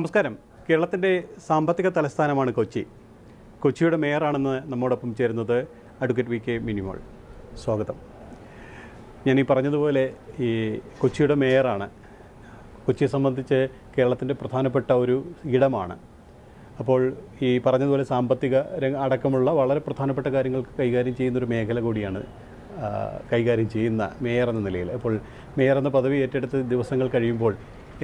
നമസ്കാരം. കേരളത്തിന്റെ സാമ്പത്തിക തലസ്ഥാനമാണ് കൊച്ചി. കൊച്ചിയുടെ മേയറാണെന്ന് നമ്മോടൊപ്പം ചേരുന്നത് അഡ്വക്കേറ്റ് വി കെ മിനിമോൾ. സ്വാഗതം. ഞാൻ ഈ പറഞ്ഞതുപോലെ ഈ കൊച്ചിയുടെ മേയറാണ്. കൊച്ചിയെ സംബന്ധിച്ച് കേരളത്തിന്റെ പ്രധാനപ്പെട്ട ഒരു ഇടമാണ്. അപ്പോൾ ഈ പറഞ്ഞതുപോലെ സാമ്പത്തിക രംഗ അടക്കമുള്ള വളരെ പ്രധാനപ്പെട്ട കാര്യങ്ങൾക്ക് കൈകാര്യം ചെയ്യുന്ന ഒരു മേഖല കൂടിയാണ് കൈകാര്യം ചെയ്യുന്ന മേയർ എന്ന നിലയിൽ. അപ്പോൾ മേയർ എന്ന പദവി ഏറ്റെടുത്ത് ദിവസങ്ങൾ കഴിയുമ്പോൾ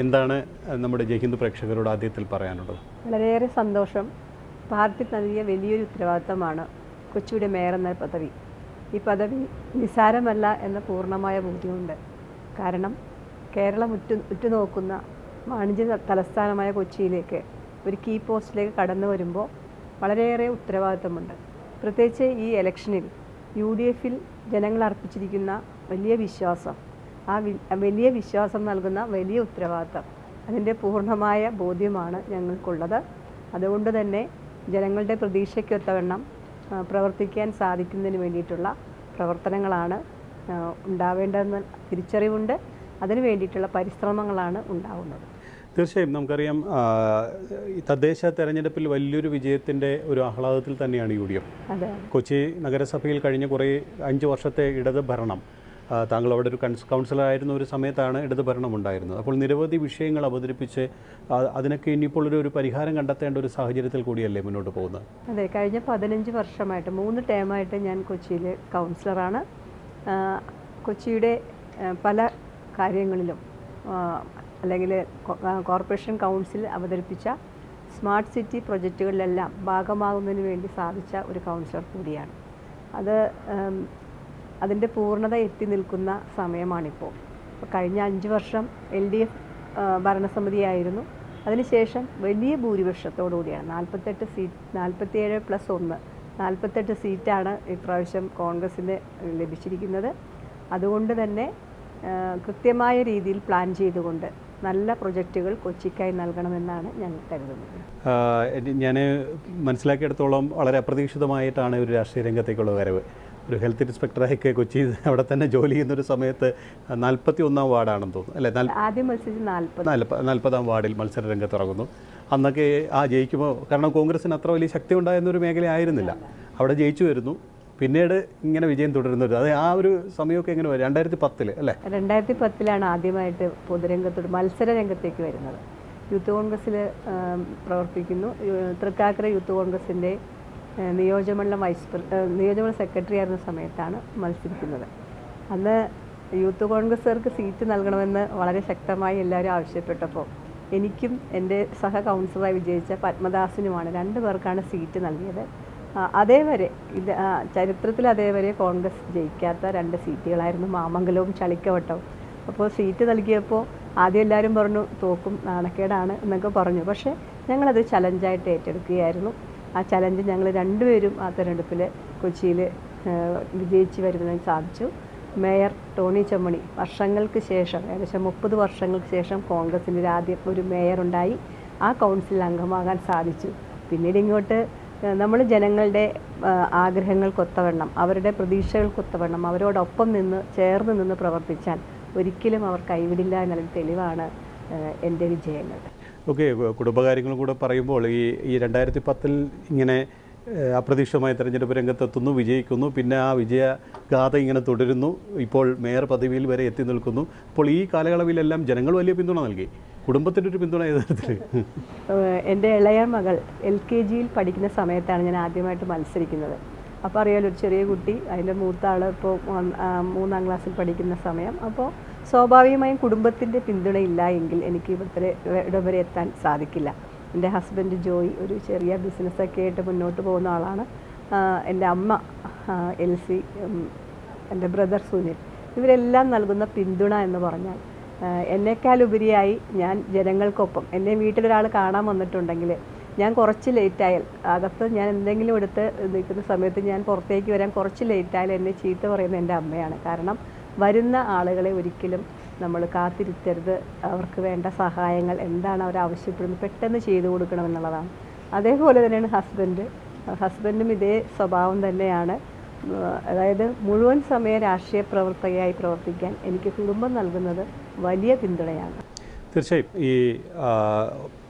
എന്താണ് നമ്മുടെ ജയ്ഹിന്ദ് പ്രേക്ഷകരോട് ആദ്യത്തിൽ പറയാനുള്ളത്? വളരെയേറെ സന്തോഷം. പാർട്ടി നൽകിയ വലിയൊരു ഉത്തരവാദിത്തമാണ് കൊച്ചിയുടെ മേയർ എന്ന പദവി. ഈ പദവി നിസാരമല്ല എന്ന പൂർണമായ ബോധ്യമുണ്ട്. കാരണം കേരളം ഉറ്റു ഉറ്റുനോക്കുന്ന വാണിജ്യ തലസ്ഥാനമായ കൊച്ചിയിലേക്ക് ഒരു കീ പോസ്റ്റിലേക്ക് കടന്നു വരുമ്പോൾ വളരെയേറെ ഉത്തരവാദിത്തമുണ്ട്. പ്രത്യേകിച്ച് ഈ ഇലക്ഷനിൽ യു ഡി എഫിൽ ജനങ്ങൾ അർപ്പിച്ചിരിക്കുന്ന വലിയ വിശ്വാസം ആ വലിയ വിശ്വാസം നൽകുന്ന വലിയ ഉത്തരവാദിത്തം. അതിന്റെ പൂർണമായ ബോധ്യമാണ് ഞങ്ങൾക്കുള്ളത്. അതുകൊണ്ട് തന്നെ ജനങ്ങളുടെ പ്രതീക്ഷയ്ക്കൊത്തവണ്ണം പ്രവർത്തിക്കാൻ സാധിക്കുന്നതിന് വേണ്ടിയിട്ടുള്ള പ്രവർത്തനങ്ങളാണ് ഉണ്ടാവേണ്ടതെന്ന് തിരിച്ചറിവുണ്ട്. അതിനു വേണ്ടിയിട്ടുള്ള പരിശ്രമങ്ങളാണ് ഉണ്ടാവുന്നത്. തീർച്ചയായും നമുക്കറിയാം തദ്ദേശ തെരഞ്ഞെടുപ്പിൽ വലിയൊരു വിജയത്തിന്റെ ഒരു ആഹ്ലാദത്തിൽ തന്നെയാണ് യു ഡി എഫ്. കൊച്ചി നഗരസഭയിൽ കഴിഞ്ഞ കുറേ അഞ്ച് വർഷത്തെ ഇടത് ഭരണം താങ്കൾ അവിടെ ഒരു കൺസ് കൗൺസിലറായിരുന്ന ഒരു സമയത്താണ് ഇടത് ഭരണം ഉണ്ടായിരുന്നത് അപ്പോൾ നിരവധി വിഷയങ്ങൾ അവതരിപ്പിച്ച് അതിനൊക്കെ ഇനിയിപ്പോൾ ഒരു ഒരു പരിഹാരം കണ്ടെത്തേണ്ട ഒരു സാഹചര്യത്തിൽ കൂടിയല്ലേ മുന്നോട്ട് പോകുന്നത്? അതെ കഴിഞ്ഞ പതിനഞ്ച് വർഷമായിട്ട് മൂന്ന് ടേമായിട്ട് ഞാൻ കൊച്ചിയിൽ കൗൺസിലറാണ്. കൊച്ചിയുടെ പല കാര്യങ്ങളിലും അല്ലെങ്കിൽ കോർപ്പറേഷൻ കൗൺസിൽ അവതരിപ്പിച്ച സ്മാർട്ട് സിറ്റി പ്രൊജക്റ്റുകളിലെല്ലാം ഭാഗമാകുന്നതിന് വേണ്ടി സാധിച്ച ഒരു കൗൺസിലർ കൂടിയാണ്. അത് അതിന്റെ പൂർണത എത്തി നിൽക്കുന്ന സമയമാണിപ്പോൾ. ഇപ്പോൾ കഴിഞ്ഞ അഞ്ച് വർഷം എൽ ഡി എഫ് ഭരണസമിതിയായിരുന്നു. അതിനുശേഷം വലിയ ഭൂരിപക്ഷത്തോടുകൂടിയാണ്. നാൽപ്പത്തെട്ട് സീറ്റ് നാൽപ്പത്തിയേഴ് പ്ലസ് ഒന്ന് നാൽപ്പത്തെട്ട് സീറ്റാണ് ഇപ്രാവശ്യം കോൺഗ്രസ്സിന് ലഭിച്ചിരിക്കുന്നത്. അതുകൊണ്ട് തന്നെ കൃത്യമായ രീതിയിൽ പ്ലാൻ ചെയ്തുകൊണ്ട് നല്ല പ്രൊജക്റ്റുകൾ കൊച്ചിക്കായി നൽകണമെന്നാണ് ഞാൻ കരുതുന്നത്. ഞാൻ മനസ്സിലാക്കിയെടുത്തോളം വളരെ അപ്രതീക്ഷിതമായിട്ടാണ് ഒരു രാഷ്ട്രീയ രംഗത്തേക്കുള്ള വരവ്. ഒരു ഹെൽത്ത് ഇൻസ്പെക്ടറൊക്കെ കൊച്ചി അവിടെ തന്നെ ജോലി ചെയ്യുന്ന ഒരു സമയത്ത് നാൽപ്പത്തി ഒന്നാം വാർഡാണെന്ന് തോന്നുന്നു. അല്ലേ? ആദ്യം മത്സരിച്ച് നാൽപ്പത്. നാൽപ്പ നാൽപ്പതാം വാർഡിൽ മത്സര രംഗത്ത് ഇറങ്ങുന്നു. അന്നൊക്കെ ആ ജയിക്കുമ്പോൾ കാരണം കോൺഗ്രസിന് അത്ര വലിയ ശക്തി ഉണ്ടായിരുന്ന ഒരു മേഖല ആയിരുന്നില്ല. അവിടെ ജയിച്ചു വരുന്നു. പിന്നീട് ഇങ്ങനെ വിജയം തുടരുന്നത് അത് ആ ഒരു സമയമൊക്കെ എങ്ങനെ വരും? രണ്ടായിരത്തി പത്തിൽ അല്ലേ? രണ്ടായിരത്തി പത്തിലാണ് ആദ്യമായിട്ട് പൊതുരംഗത്തോട് മത്സര രംഗത്തേക്ക് വരുന്നത്. യൂത്ത് കോൺഗ്രസ്സിൽ പ്രവർത്തിക്കുന്നു. തൃക്കാക്കര യൂത്ത് കോൺഗ്രസിന്റെ നിയോജകമണ്ഡലം വൈസ് നിയോജകമണ്ഡലം സെക്രട്ടറി ആയിരുന്ന സമയത്താണ് മത്സരിക്കുന്നത്. അന്ന് യൂത്ത് കോൺഗ്രസ്സുകാർക്ക് സീറ്റ് നൽകണമെന്ന് വളരെ ശക്തമായി എല്ലാവരും ആവശ്യപ്പെട്ടപ്പോൾ എനിക്കും എന്റെ സഹ കൗൺസിലറായി വിജയിച്ച പത്മദാസിനുമാണ് രണ്ട് പേർക്കാണ് സീറ്റ് നൽകിയത്. അതേവരെ ഇത് ചരിത്രത്തിൽ അതേവരെ കോൺഗ്രസ് ജയിക്കാത്ത രണ്ട് സീറ്റുകളായിരുന്നു മാമംഗലവും ചളിക്കവട്ടവും. അപ്പോൾ സീറ്റ് നൽകിയപ്പോൾ ആദ്യം എല്ലാവരും പറഞ്ഞു തോക്കും നാണക്കേടാണ് എന്നൊക്കെ പറഞ്ഞു. പക്ഷേ ഞങ്ങളത് ചലഞ്ചായിട്ട് ഏറ്റെടുക്കുകയായിരുന്നു. ആ ചലഞ്ച് ഞങ്ങൾ രണ്ടുപേരും ആ തെരഞ്ഞെടുപ്പിൽ കൊച്ചിയിൽ വിജയിച്ച് വരുന്നതിന് സാധിച്ചു. മേയർ ടോണി ചെമ്മണി വർഷങ്ങൾക്ക് ശേഷം ഏകദേശം മുപ്പത് വർഷങ്ങൾക്ക് ശേഷം കോൺഗ്രസിന്റെ ഒരു ആദ്യം ഒരു മേയർ ഉണ്ടായി ആ കൗൺസിലിൽ അംഗമാകാൻ സാധിച്ചു. പിന്നീട് ഇങ്ങോട്ട് നമ്മൾ ജനങ്ങളുടെ ആഗ്രഹങ്ങൾക്കൊത്തവണ്ണം അവരുടെ പ്രതീക്ഷകൾക്കൊത്തവണ്ണം അവരോടൊപ്പം നിന്ന് ചേർന്ന് നിന്ന് പ്രവർത്തിച്ചാൽ ഒരിക്കലും അവർ കൈവിടില്ല എന്നുള്ള തെളിവാണ് എന്റെ വിജയങ്ങൾ. ഓക്കെ കുടുംബകാര്യങ്ങളും കൂടെ പറയുമ്പോൾ ഈ ഈ രണ്ടായിരത്തി പത്തിൽ ഇങ്ങനെ അപ്രതീക്ഷിതമായ തെരഞ്ഞെടുപ്പ് രംഗത്തെത്തുന്നു വിജയിക്കുന്നു പിന്നെ ആ വിജയഗാഥ ഇങ്ങനെ തുടരുന്നു ഇപ്പോൾ മേയർ പദവിയിൽ വരെ എത്തി നിൽക്കുന്നു. അപ്പോൾ ഈ കാലയളവിലെല്ലാം ജനങ്ങൾ വലിയ പിന്തുണ നൽകി. കുടുംബത്തിന്റെ ഒരു പിന്തുണ ഏത് എന്റെ ഇളയ മകൾ എൽ കെ ജിയിൽ പഠിക്കുന്ന സമയത്താണ് ഞാൻ ആദ്യമായിട്ട് മത്സരിക്കുന്നത്. അപ്പോൾ അറിയാലോ ഒരു ചെറിയ കുട്ടി അതിന്റെ മൂത്ത ആൾ ഇപ്പോൾ മൂന്നാം ക്ലാസ്സിൽ പഠിക്കുന്ന സമയം. അപ്പോൾ സ്വാഭാവികമായും കുടുംബത്തിന്റെ പിന്തുണ ഇല്ല എങ്കിൽ എനിക്ക് ഇവിടുത്തെ വരെ എത്താൻ സാധിക്കില്ല. എന്റെ ഹസ്ബൻഡ് ജോയി ഒരു ചെറിയ ബിസിനസ്സൊക്കെ ആയിട്ട് മുന്നോട്ട് പോകുന്ന ആളാണ്. എന്റെ അമ്മ എൽ സി എന്റെ ബ്രദർ സുനിൽ. ഇവരെല്ലാം നൽകുന്ന പിന്തുണ എന്ന് പറഞ്ഞാൽ എന്നെക്കാളുപരിയായി ഞാൻ ജനങ്ങൾക്കൊപ്പം എന്നെ വീട്ടിലൊരാൾ കാണാൻ വന്നിട്ടുണ്ടെങ്കിൽ ഞാൻ കുറച്ച് ലേറ്റായാൽ അകത്ത് ഞാൻ എന്തെങ്കിലും എടുത്ത് നിൽക്കുന്ന സമയത്ത് ഞാൻ പുറത്തേക്ക് വരാൻ കുറച്ച് ലേറ്റായാൽ എന്നെ ചീത്ത പറയുന്ന എന്റെ അമ്മയാണ്. കാരണം വരുന്ന ആളുകളെ ഒരിക്കലും നമ്മൾ കാത്തിരുത്തരുത്. അവർക്ക് വേണ്ട സഹായങ്ങൾ എന്താണ് അവർ ആവശ്യപ്പെടുന്നത് പെട്ടെന്ന് ചെയ്തു കൊടുക്കണമെന്നുള്ളതാണ് അതേപോലെ തന്നെയാണ് ഹസ്ബൻഡ് ഹസ്ബൻഡും ഇതേ സ്വഭാവം തന്നെയാണ്. അതായത് മുഴുവൻ സമയ രാഷ്ട്രീയ പ്രവർത്തകയായി പ്രവർത്തിക്കാൻ എനിക്ക് കുടുംബം നൽകുന്നത് വലിയ പിന്തുണയാണ്. തീർച്ചയായും. ഈ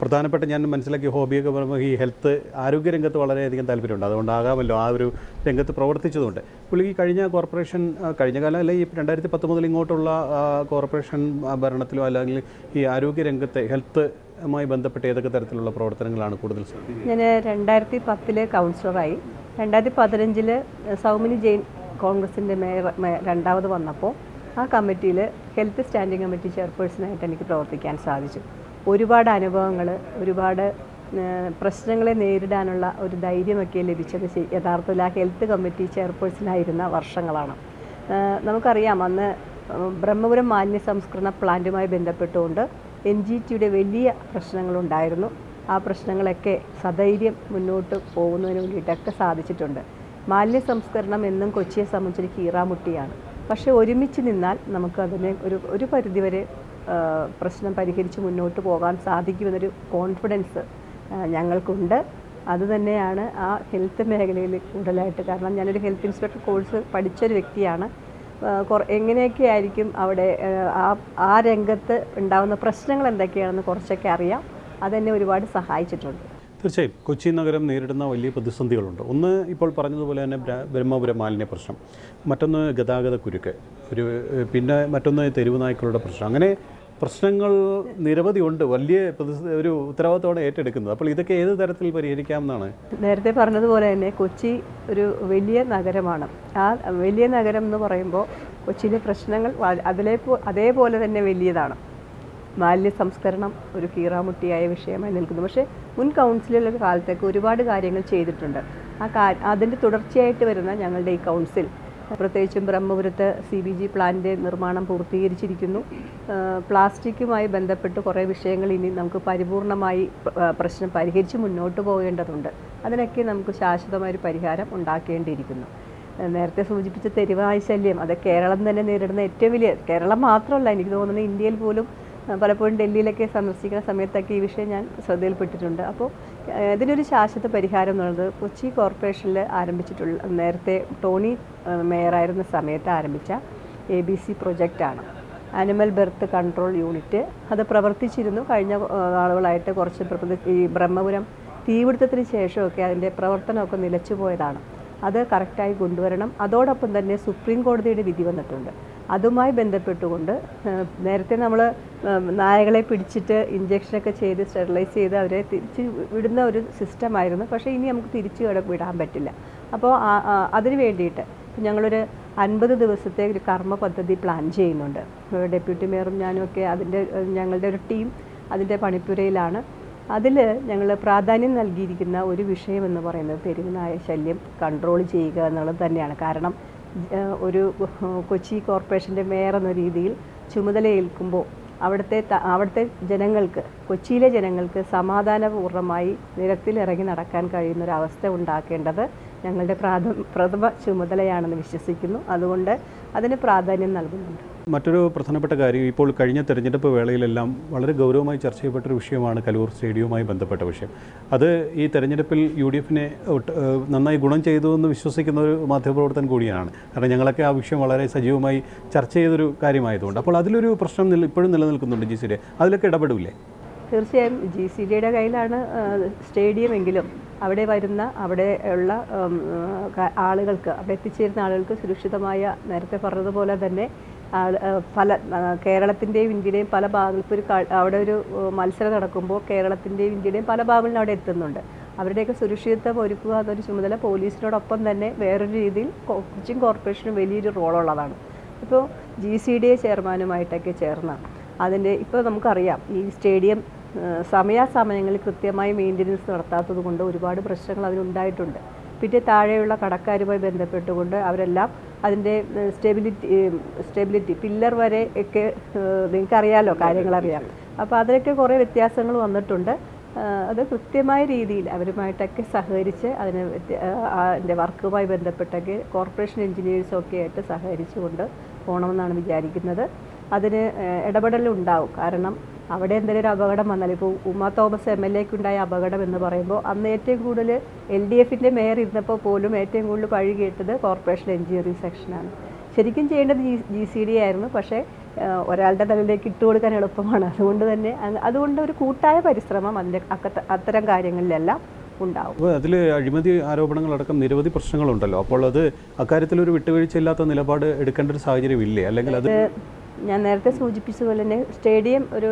പ്രധാനപ്പെട്ട ഞാൻ മനസ്സിലാക്കിയ ഹോബിയൊക്കെ പറയുമ്പോൾ ഈ ഹെൽത്ത് ആരോഗ്യരംഗത്ത് വളരെയധികം താല്പര്യമുണ്ട്. അതുകൊണ്ടാകാമല്ലോ ആ ഒരു രംഗത്ത് പ്രവർത്തിച്ചതുകൊണ്ട്. പുള്ളി ഈ കഴിഞ്ഞ കോർപ്പറേഷൻ കഴിഞ്ഞ കാലം അല്ലെങ്കിൽ ഈ രണ്ടായിരത്തി പത്ത് മുതൽ ഇങ്ങോട്ടുള്ള കോർപ്പറേഷൻ ഭരണത്തിലോ അല്ലെങ്കിൽ ഈ ആരോഗ്യരംഗത്തെ ഹെൽത്തുമായി ബന്ധപ്പെട്ട് ഏതൊക്കെ തരത്തിലുള്ള പ്രവർത്തനങ്ങളാണ് കൂടുതൽ ഞാൻ രണ്ടായിരത്തി പത്തിൽ കൗൺസിലറായി. രണ്ടായിരത്തി പതിനഞ്ചിൽ സൗമിനി ജെയിൻ കോൺഗ്രസിന്റെ മേയർ രണ്ടാമത് വന്നപ്പോൾ ആ കമ്മിറ്റിയിൽ ഹെൽത്ത് സ്റ്റാൻഡിംഗ് കമ്മിറ്റി ചെയർപേഴ്സണായിട്ട് എനിക്ക് പ്രവർത്തിക്കാൻ സാധിച്ചു. ഒരുപാട് അനുഭവങ്ങൾ ഒരുപാട് പ്രശ്നങ്ങളെ നേരിടാനുള്ള ഒരു ധൈര്യമൊക്കെ ലഭിച്ചത് യഥാർത്ഥത്തിൽ ആ ഹെൽത്ത് കമ്മിറ്റി ചെയർപേഴ്സണായിരുന്ന വർഷങ്ങളാണ്. നമുക്കറിയാം അന്ന് ബ്രഹ്മപുരം മാലിന്യ സംസ്കരണ പ്ലാന്റുമായി ബന്ധപ്പെട്ടുകൊണ്ട് എൻ ജി ടിയുടെ വലിയ പ്രശ്നങ്ങളുണ്ടായിരുന്നു. ആ പ്രശ്നങ്ങളൊക്കെ സധൈര്യം മുന്നോട്ട് പോകുന്നതിന് വേണ്ടിയിട്ടൊക്കെ സാധിച്ചിട്ടുണ്ട്. മാലിന്യ സംസ്കരണം എന്നും കൊച്ചിയെ സംബന്ധിച്ചൊരു കീറാമുട്ടിയാണ്. പക്ഷേ ഒരുമിച്ച് നിന്നാൽ നമുക്ക് അതിനെ ഒരു ഒരു പരിധിവരെ പ്രശ്നം പരിഹരിച്ച് മുന്നോട്ട് പോകാൻ സാധിക്കുമെന്നൊരു കോൺഫിഡൻസ് ഞങ്ങൾക്കുണ്ട്. അതുതന്നെയാണ് ആ ഹെൽത്ത് മേഖലയിൽ കൂടുതലായിട്ട്. കാരണം ഞാനൊരു ഹെൽത്ത് ഇൻസ്പെക്ടർ കോഴ്സ് പഠിച്ചൊരു വ്യക്തിയാണ്. എങ്ങനെയൊക്കെ ആയിരിക്കും അവിടെ ആ ആ രംഗത്ത് ഉണ്ടാകുന്ന പ്രശ്നങ്ങൾ എന്തൊക്കെയാണെന്ന് കുറച്ചൊക്കെ അറിയാം. അതെന്നെ ഒരുപാട് സഹായിച്ചിട്ടുണ്ട്. തീർച്ചയായും കൊച്ചി നഗരം നേരിടുന്ന വലിയ പ്രതിസന്ധികളുണ്ട്. ഒന്ന് ഇപ്പോൾ പറഞ്ഞതുപോലെ തന്നെ ബ്രഹ്മപുര മാലിന്യ പ്രശ്നം. മറ്റൊന്ന് ഗതാഗത കുരുക്ക്. ഒരു പിന്നെ മറ്റൊന്ന് തെരുവ് നായ്ക്കളുടെ പ്രശ്നം. അങ്ങനെ പ്രശ്നങ്ങൾ നിരവധി ഉണ്ട്. വലിയ ഒരു ഉത്തരവാദിത്തോടെ ഏറ്റെടുക്കുന്നത്. അപ്പോൾ ഇതൊക്കെ ഏത് തരത്തിൽ പരിഹരിക്കാമെന്നാണ്? നേരത്തെ പറഞ്ഞതുപോലെ തന്നെ കൊച്ചി ഒരു വലിയ നഗരമാണ്. ആ വലിയ നഗരം എന്ന് പറയുമ്പോൾ കൊച്ചിയിലെ പ്രശ്നങ്ങൾ അതിലെ അതേപോലെ തന്നെ വലിയതാണ്. മാലിന്യ സംസ്കരണം ഒരു കീറാമുട്ടിയായ വിഷയമായി നിൽക്കുന്നു. പക്ഷേ മുൻ കൗൺസിലുള്ള കാലത്തേക്ക് ഒരുപാട് കാര്യങ്ങൾ ചെയ്തിട്ടുണ്ട്. ആ കാ അതിന്റെ തുടർച്ചയായിട്ട് വരുന്ന ഞങ്ങളുടെ ഈ കൗൺസിൽ പ്രത്യേകിച്ചും ബ്രഹ്മപുരത്ത് സി ബി ജി പ്ലാന്റ് നിർമ്മാണം പൂർത്തീകരിച്ചിരിക്കുന്നു. പ്ലാസ്റ്റിക്കുമായി ബന്ധപ്പെട്ട് കുറേ വിഷയങ്ങൾ ഇനി നമുക്ക് പരിപൂർണമായി പ്രശ്നം പരിഹരിച്ച് മുന്നോട്ട് പോകേണ്ടതുണ്ട്. അതിനൊക്കെ നമുക്ക് ശാശ്വതമായൊരു പരിഹാരം ഉണ്ടാക്കേണ്ടിയിരിക്കുന്നു. നേരത്തെ സൂചിപ്പിച്ച തെരുവായ ശല്യം അത് കേരളം തന്നെ നേരിടുന്ന ഏറ്റവും വലിയ കേരളം മാത്രമല്ല എനിക്ക് തോന്നുന്നത് ഇന്ത്യയിൽ പോലും പലപ്പോഴും ഡൽഹിയിലൊക്കെ സന്ദർശിക്കുന്ന സമയത്തൊക്കെ ഈ വിഷയം ഞാൻ ശ്രദ്ധയിൽപ്പെട്ടിട്ടുണ്ട്. അപ്പോൾ ഇതിനൊരു ശാശ്വത പരിഹാരം എന്നുള്ളത് കൊച്ചി കോർപ്പറേഷനിൽ ആരംഭിച്ചിട്ടുള്ള നേരത്തെ ടോണി മേയറായിരുന്ന സമയത്ത് ആരംഭിച്ച എ ബി സി പ്രൊജക്റ്റാണ് ആനിമൽ ബെർത്ത് കൺട്രോൾ യൂണിറ്റ് അത് പ്രവർത്തിച്ചിരുന്നു കഴിഞ്ഞ നാളുകളായിട്ട് കുറച്ച് ഈ ബ്രഹ്മപുരം തീപിടുത്തത്തിന് ശേഷമൊക്കെ അതിന്റെ പ്രവർത്തനമൊക്കെ നിലച്ചു പോയതാണ് അത് കറക്റ്റായി കൊണ്ടുവരണം. അതോടൊപ്പം തന്നെ സുപ്രീം കോടതിയുടെ വിധി വന്നിട്ടുണ്ട്. അതുമായി ബന്ധപ്പെട്ടുകൊണ്ട് നേരത്തെ നമ്മൾ നായകളെ പിടിച്ചിട്ട് ഇഞ്ചക്ഷനൊക്കെ ചെയ്ത് സ്റ്റെറിലൈസ് ചെയ്ത് അവരെ തിരിച്ച് വിടുന്ന ഒരു സിസ്റ്റമായിരുന്നു പക്ഷേ ഇനി നമുക്ക് തിരിച്ച് വിടാൻ പറ്റില്ല. അപ്പോൾ അതിന് വേണ്ടിയിട്ട് ഞങ്ങളൊരു അൻപത് ദിവസത്തെ ഒരു കർമ്മ പദ്ധതി പ്ലാൻ ചെയ്യുന്നുണ്ട്. ഡെപ്യൂട്ടി മേയറും ഞാനും ഒക്കെ അതിന്റെ ഞങ്ങളുടെ ഒരു ടീം അതിന്റെ പണിപ്പുരയിലാണ്. അതിൽ ഞങ്ങൾ പ്രാധാന്യം നൽകിയിരിക്കുന്ന ഒരു വിഷയം എന്ന് പറയുന്നത് തെരുവുനായ ശല്യം കൺട്രോൾ ചെയ്യുക എന്നുള്ളത് തന്നെയാണ്. കാരണം ഒരു കൊച്ചി കോർപ്പറേഷന്റെ മേയർ എന്ന രീതിയിൽ ചുമതലയേൽക്കുമ്പോൾ അവിടുത്തെ അവിടുത്തെ ജനങ്ങൾക്ക് കൊച്ചിയിലെ ജനങ്ങൾക്ക് സമാധാനപൂർണമായി നിരത്തിലിറങ്ങി നടക്കാൻ കഴിയുന്ന ഒരു അവസ്ഥ ഉണ്ടാക്കേണ്ടത് ഞങ്ങളുടെ പ്രാഥ പ്രഥമ ചുമതലയാണെന്ന് വിശ്വസിക്കുന്നു. അതുകൊണ്ട് അതിന് പ്രാധാന്യം നൽകുന്നുണ്ട്. മറ്റൊരു പ്രധാനപ്പെട്ട കാര്യം ഇപ്പോൾ കഴിഞ്ഞ തെരഞ്ഞെടുപ്പ് വേളയിലെല്ലാം വളരെ ഗൗരവമായി ചർച്ച ചെയ്യപ്പെട്ട ഒരു വിഷയമാണ് കലൂർ സ്റ്റേഡിയവുമായി ബന്ധപ്പെട്ട വിഷയം. അത് ഈ തെരഞ്ഞെടുപ്പിൽ യു ഡി എഫിനെ നന്നായി ഗുണം ചെയ്തു എന്ന് വിശ്വസിക്കുന്ന ഒരു മാധ്യമപ്രവർത്തൻ കൂടിയാണ്. കാരണം ഞങ്ങളൊക്കെ ആ വിഷയം വളരെ സജീവമായി ചർച്ച ചെയ്തൊരു കാര്യമായതുകൊണ്ട്. അപ്പോൾ അതിലൊരു പ്രശ്നം ഇപ്പോഴും നിലനിൽക്കുന്നുണ്ട് ജി സി ഡി അതിലൊക്കെ ഇടപെടില്ലേ തീർച്ചയായും ജി സി ഡിയുടെ കയ്യിലാണ് സ്റ്റേഡിയമെങ്കിലും അവിടെ വരുന്ന അവിടെ ഉള്ള ആളുകൾക്ക് അവിടെ എത്തിച്ചേരുന്ന ആളുകൾക്ക് സുരക്ഷിതമായ നേരത്തെ പറഞ്ഞതുപോലെ തന്നെ പല കേരളത്തിന്റെയും ഇന്ത്യയുടെയും പല ഭാഗങ്ങളിൽ ഇപ്പോൾ ഒരു അവിടെ ഒരു മത്സരം നടക്കുമ്പോൾ കേരളത്തിന്റെയും ഇന്ത്യയുടെയും പല ഭാഗങ്ങളിലും അവിടെ എത്തുന്നുണ്ട്. അവരുടെയൊക്കെ സുരക്ഷിതത്വം ഒരുക്കുക എന്നൊരു ചുമതല പോലീസിനോടൊപ്പം തന്നെ വേറൊരു രീതിയിൽ കൊച്ചിങ് കോർപ്പറേഷന് വലിയൊരു റോളുള്ളതാണ്. ഇപ്പോൾ ജി സി ഡി എ ചെയർമാനുമായിട്ടൊക്കെ ചേർന്ന അതിന്റെ ഇപ്പോൾ നമുക്കറിയാം ഈ സ്റ്റേഡിയം സമയാസമയങ്ങളിൽ കൃത്യമായി മെയിന്റനൻസ് നടത്താത്തത് കൊണ്ട് ഒരുപാട് പ്രശ്നങ്ങൾ അതിനുണ്ടായിട്ടുണ്ട്. പിന്നെ താഴെയുള്ള കടക്കാരുമായി ബന്ധപ്പെട്ടുകൊണ്ട് അവരെല്ലാം അതിന്റെ സ്റ്റെബിലിറ്റി സ്റ്റെബിലിറ്റി പില്ലർ വരെ ഒക്കെ നിങ്ങൾക്ക് നിങ്ങൾക്കറിയാലോ കാര്യങ്ങളറിയാം. അപ്പോൾ അതിനൊക്കെ കുറേ വ്യത്യാസങ്ങൾ വന്നിട്ടുണ്ട്. അത് കൃത്യമായ രീതിയിൽ അവരുമായിട്ടൊക്കെ സഹകരിച്ച് അതിന് അതിന്റെ വർക്കുമായി ബന്ധപ്പെട്ടൊക്കെ കോർപ്പറേഷൻ എൻജിനീയേഴ്സൊക്കെ ആയിട്ട് സഹകരിച്ചുകൊണ്ട് പോകണമെന്നാണ് വിചാരിക്കുന്നത്. അതിന് ഇടപെടലുണ്ടാവും. കാരണം അവിടെ എന്തെങ്കിലും ഒരു അപകടം വന്നാൽ ഇപ്പോൾ ഉമ്മ തോമസ് എം എൽ എക്കുണ്ടായ അപകടം എന്ന് പറയുമ്പോൾ അന്ന് ഏറ്റവും കൂടുതൽ എൽ ഡി എഫിന്റെ മേയർ ഇരുന്നപ്പോൾ പോലും ഏറ്റവും കൂടുതൽ പഴി കേട്ടത് കോർപ്പറേഷൻ എഞ്ചിനീയറിംഗ് സെക്ഷനാണ് ശരിക്കും ചെയ്യേണ്ടത് ജി ജി സി ഡി ആയിരുന്നു. പക്ഷേ ഒരാളുടെ തലയിലേക്ക് ഇട്ട് കൊടുക്കാൻ എളുപ്പമാണ്. അതുകൊണ്ട് തന്നെ അതുകൊണ്ട് ഒരു കൂട്ടായ പരിശ്രമം അതിന്റെ അക്കത്ത അത്തരം കാര്യങ്ങളിലെല്ലാം ഉണ്ടാവും. അതിൽ അഴിമതി ആരോപണങ്ങളടക്കം നിരവധി പ്രശ്നങ്ങളുണ്ടല്ലോ. അപ്പോൾ അത് അക്കാര്യത്തിൽ ഒരു വിട്ടുവീഴ്ചയില്ലാത്ത നിലപാട് എടുക്കേണ്ട ഒരു സാഹചര്യം ഇല്ലേ അല്ലെങ്കിൽ അത് ഞാൻ നേരത്തെ സൂചിപ്പിച്ചതുപോലെ തന്നെ സ്റ്റേഡിയം ഒരു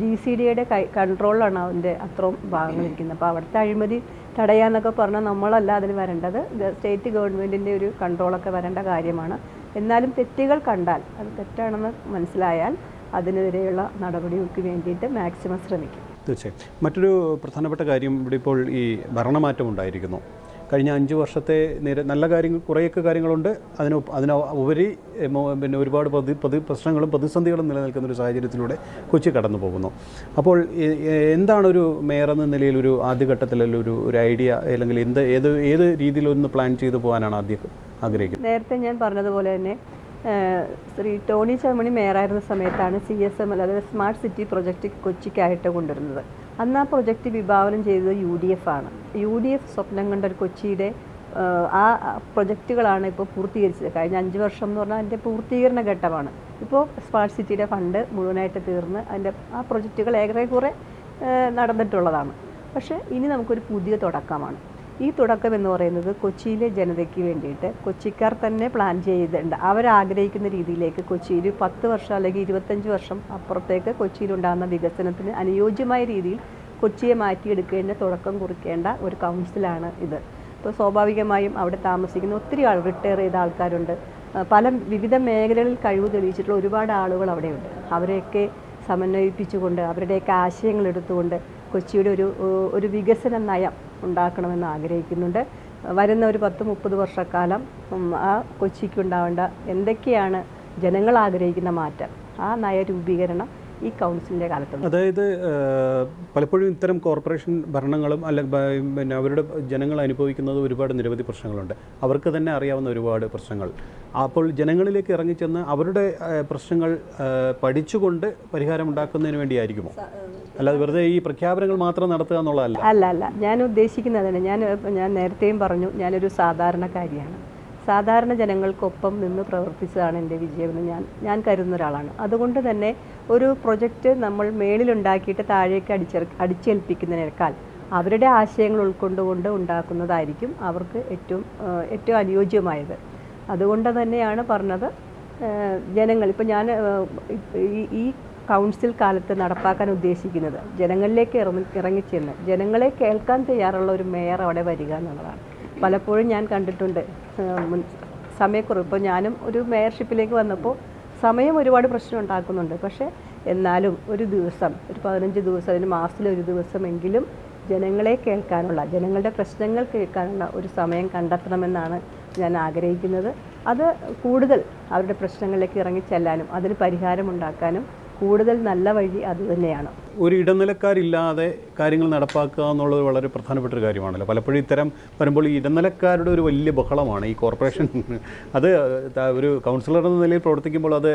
ജി സി ഡിയുടെ കൈ കൺട്രോളിലാണ് അതിന്റെ അത്രയും ഭാഗങ്ങൾ ഇരിക്കുന്നത്. അപ്പോൾ അവിടുത്തെ അഴിമതി തടയാന്നൊക്കെ പറഞ്ഞാൽ നമ്മളല്ല അതിന് വരേണ്ടത്. സ്റ്റേറ്റ് ഗവൺമെന്റിന്റെ ഒരു കൺട്രോളൊക്കെ വരേണ്ട കാര്യമാണ്. എന്നാലും തെറ്റുകൾ കണ്ടാൽ അത് തെറ്റാണെന്ന് മനസ്സിലായാൽ അതിനെതിരെയുള്ള നടപടികൾക്ക് വേണ്ടിയിട്ട് മാക്സിമം ശ്രമിക്കും. തീർച്ചയായും. മറ്റൊരു പ്രധാനപ്പെട്ട കാര്യം ഇവിടെ ഇപ്പോൾ ഈ ഭരണമാറ്റം ഉണ്ടായിരിക്കുന്നു. കഴിഞ്ഞ അഞ്ച് വർഷത്തെ നിര നല്ല കാര്യങ്ങൾ കുറേയൊക്കെ കാര്യങ്ങളുണ്ട്. അതിന് അതിന് ഉപരി പിന്നെ ഒരുപാട് പ്രതി പ്രതി പ്രശ്നങ്ങളും പ്രതിസന്ധികളും നിലനിൽക്കുന്ന ഒരു സാഹചര്യത്തിലൂടെ കൊച്ചി കടന്നു പോകുന്നു. അപ്പോൾ എന്താണ് ഒരു മേയർ എന്ന നിലയിൽ ഒരു ആദ്യഘട്ടത്തിൽ ഒരു ഒരു ഐഡിയ അല്ലെങ്കിൽ എന്ത് ഏത് ഏത് രീതിയിലൊന്ന് പ്ലാൻ ചെയ്തു പോകാനാണ് ആദ്യം ആഗ്രഹിക്കുന്നത്? നേരത്തെ ഞാൻ പറഞ്ഞതുപോലെ തന്നെ ശ്രീ ടോണി ചമണി മേയറായിരുന്ന സമയത്താണ് സി എസ് എം എൽ അതായത് സ്മാർട്ട് സിറ്റി പ്രൊജക്റ്റ് കൊച്ചിക്കായിട്ട് കൊണ്ടുവരുന്നത്. അന്ന് ആ പ്രൊജക്റ്റ് വിഭാവനം ചെയ്തത് യു ഡി എഫ് ആണ്. യു ഡി എഫ് സ്വപ്നം കണ്ട ഒരു കൊച്ചിയുടെ ആ പ്രൊജക്റ്റുകളാണ് ഇപ്പോൾ പൂർത്തീകരിച്ചത്. കഴിഞ്ഞ അഞ്ച് വർഷം എന്ന് പറഞ്ഞാൽ അതിന്റെ പൂർത്തീകരണ ഘട്ടമാണ്. ഇപ്പോൾ സ്മാർട്ട് സിറ്റിയുടെ ഫണ്ട് മുഴുവനായിട്ട് തീർന്ന് അതിന്റെ ആ പ്രൊജക്റ്റുകൾ ഏറെക്കുറെ നടന്നിട്ടുള്ളതാണ്. പക്ഷേ ഇനി നമുക്കൊരു പുതിയ തുടക്കമാണ്. ഈ തുടക്കം എന്ന് പറയുന്നത് കൊച്ചിയിലെ ജനതയ്ക്ക് വേണ്ടിയിട്ട് കൊച്ചിക്കാർ തന്നെ പ്ലാൻ ചെയ്തിട്ടുണ്ട്. അവരാഗ്രഹിക്കുന്ന രീതിയിലേക്ക് കൊച്ചിയിൽ പത്ത് വർഷം അല്ലെങ്കിൽ ഇരുപത്തഞ്ച് വർഷം അപ്പുറത്തേക്ക് കൊച്ചിയിലുണ്ടാകുന്ന വികസനത്തിന് അനുയോജ്യമായ രീതിയിൽ കൊച്ചിയെ മാറ്റിയെടുക്കേണ്ട തുടക്കം കുറിക്കേണ്ട ഒരു കൗൺസിലാണ് ഇത്. ഇപ്പോൾ സ്വാഭാവികമായും അവിടെ താമസിക്കുന്ന ഒത്തിരി ആൾ റിട്ടയർ ചെയ്ത ആൾക്കാരുണ്ട്. പല വിവിധ മേഖലകളിൽ കഴിവ് തെളിയിച്ചിട്ടുള്ള ഒരുപാട് ആളുകൾ അവിടെയുണ്ട്. അവരെയൊക്കെ സമന്വയിപ്പിച്ചുകൊണ്ട് അവരുടെയൊക്കെ ആശയങ്ങൾ എടുത്തുകൊണ്ട് കൊച്ചിയുടെ ഒരു ഒരു വികസന നയം ഉണ്ടാക്കണമെന്ന് ആഗ്രഹിക്കുന്നുണ്ട്. വരുന്ന ഒരു പത്ത് മുപ്പത് വർഷക്കാലം ആ കൊച്ചിക്കുണ്ടാവേണ്ട എന്തൊക്കെയാണ് ജനങ്ങൾ ആഗ്രഹിക്കുന്ന മാറ്റം? ആ നയരൂപീകരണം ഈ കൗൺസിലിന്റെ കാലത്ത് അതായത് പലപ്പോഴും ഇത്തരം കോർപ്പറേഷൻ ഭരണങ്ങളും അല്ല പിന്നെ അവരുടെ ജനങ്ങൾ അനുഭവിക്കുന്നത് ഒരുപാട് നിരവധി പ്രശ്നങ്ങളുണ്ട്. അവർക്ക് തന്നെ അറിയാവുന്ന ഒരുപാട് പ്രശ്നങ്ങൾ. അപ്പോൾ ജനങ്ങളിലേക്ക് ഇറങ്ങിച്ചെന്ന് അവരുടെ പ്രശ്നങ്ങൾ പഠിച്ചുകൊണ്ട് പരിഹാരം ഉണ്ടാക്കുന്നതിന് വേണ്ടിയായിരിക്കുമോ? അല്ലാതെ വെറുതെ ഈ പ്രഖ്യാപനങ്ങൾ മാത്രം നടത്തുക എന്നുള്ളതല്ല. അല്ല അല്ല. ഞാൻ ഉദ്ദേശിക്കുന്നതാണ് ഞാൻ ഞാൻ നേരത്തെയും പറഞ്ഞു ഞാനൊരു സാധാരണക്കാരിയാണ്. സാധാരണ ജനങ്ങൾക്കൊപ്പം നിന്ന് പ്രവർത്തിച്ചതാണ് എന്റെ വിജയമെന്ന് ഞാൻ ഞാൻ കരുതുന്ന ഒരാളാണ്. അതുകൊണ്ട് തന്നെ ഒരു പ്രൊജക്റ്റ് നമ്മൾ മേളിലുണ്ടാക്കിയിട്ട് താഴേക്ക് അടിച്ചേർ അടിച്ചേൽപ്പിക്കുന്നതിനേക്കാൾ അവരുടെ ആശയങ്ങൾ ഉൾക്കൊണ്ടുകൊണ്ട് ഉണ്ടാക്കുന്നതായിരിക്കും അവർക്ക് ഏറ്റവും ഏറ്റവും അനുയോജ്യമായത്. അതുകൊണ്ട് തന്നെയാണ് പറഞ്ഞത് ജനങ്ങൾ ഇപ്പം ഞാൻ ഈ കൗൺസിൽ കാലത്ത് നടപ്പാക്കാൻ ഉദ്ദേശിക്കുന്നത് ജനങ്ങളിലേക്ക് ഇറങ്ങി ഇറങ്ങിച്ചെന്ന് ജനങ്ങളെ കേൾക്കാൻ തയ്യാറുള്ള ഒരു മേയർ അവിടെ വരിക എന്നുള്ളതാണ്. പലപ്പോഴും ഞാൻ കണ്ടിട്ടുണ്ട്. സമയക്കുറവ് ഇപ്പോൾ ഞാനും ഒരു മേയർഷിപ്പിലേക്ക് വന്നപ്പോൾ സമയം ഒരുപാട് പ്രശ്നം ഉണ്ടാക്കുന്നുണ്ട്. പക്ഷേ എന്നാലും ഒരു ദിവസം ഒരു പതിനഞ്ച് ദിവസം അതിന് മാസത്തിലൊരു ദിവസമെങ്കിലും ജനങ്ങളെ കേൾക്കാനുള്ള ജനങ്ങളുടെ പ്രശ്നങ്ങൾ കേൾക്കാനുള്ള ഒരു സമയം കണ്ടെത്തണമെന്നാണ് ഞാൻ ആഗ്രഹിക്കുന്നത്. അത് കൂടുതൽ അവരുടെ പ്രശ്നങ്ങളിലേക്ക് ഇറങ്ങിച്ചെല്ലാനും അതിന് പരിഹാരമുണ്ടാക്കാനും കൂടുതൽ നല്ല വഴി അത് തന്നെയാണ്. ഒരു ഇടനിലക്കാരില്ലാതെ കാര്യങ്ങൾ നടപ്പാക്കുക എന്നുള്ളത് വളരെ പ്രധാനപ്പെട്ട ഒരു കാര്യമാണല്ലോ. പലപ്പോഴും ഇത്തരം വരുമ്പോൾ ഈ ഇടനിലക്കാരുടെ ഒരു വലിയ ബഹളമാണ് ഈ കോർപ്പറേഷൻ. അത് ഒരു കൗൺസിലർ എന്ന നിലയിൽ പ്രവർത്തിക്കുമ്പോൾ അത്